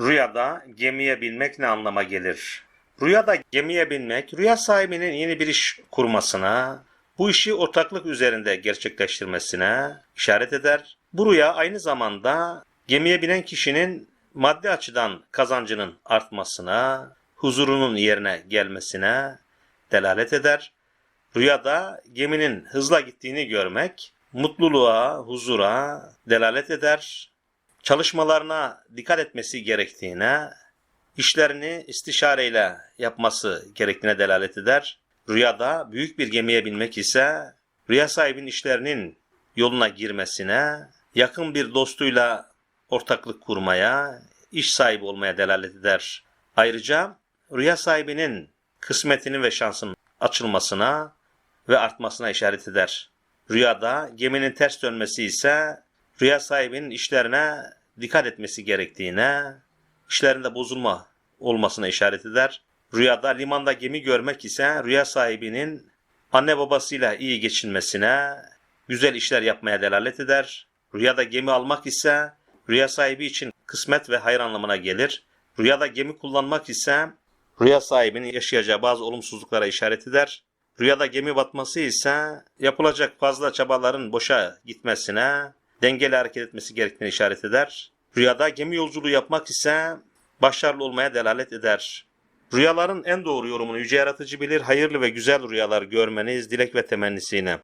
Rüyada gemiye binmek ne anlama gelir? Rüyada gemiye binmek, rüya sahibinin yeni bir iş kurmasına, bu işi ortaklık üzerinde gerçekleştirmesine işaret eder. Bu rüya aynı zamanda gemiye binen kişinin maddi açıdan kazancının artmasına, huzurunun yerine gelmesine delalet eder. Rüyada geminin hızla gittiğini görmek, mutluluğa, huzura delalet eder. Çalışmalarına dikkat etmesi gerektiğine, işlerini istişareyle yapması gerektiğine delalet eder. Rüyada büyük bir gemiye binmek ise rüya sahibinin işlerinin yoluna girmesine, yakın bir dostuyla ortaklık kurmaya, iş sahibi olmaya delalet eder. Ayrıca rüya sahibinin kısmetinin ve şansının açılmasına ve artmasına işaret eder. Rüyada geminin ters dönmesi ise rüya sahibinin işlerine dikkat etmesi gerektiğine, işlerinde bozulma olmasına işaret eder. Rüyada limanda gemi görmek ise rüya sahibinin anne babasıyla iyi geçinmesine, güzel işler yapmaya delalet eder. Rüyada gemi almak ise rüya sahibi için kısmet ve hayır anlamına gelir. Rüyada gemi kullanmak ise rüya sahibinin yaşayacağı bazı olumsuzluklara işaret eder. Rüyada gemi batması ise yapılacak fazla çabaların boşa gitmesine, dengeli hareket etmesi gerektiğini işaret eder. Rüyada gemi yolculuğu yapmak ise başarılı olmaya delalet eder. Rüyaların en doğru yorumunu yüce yaratıcı bilir. Hayırlı ve güzel rüyalar görmeniz dilek ve temennisiyle.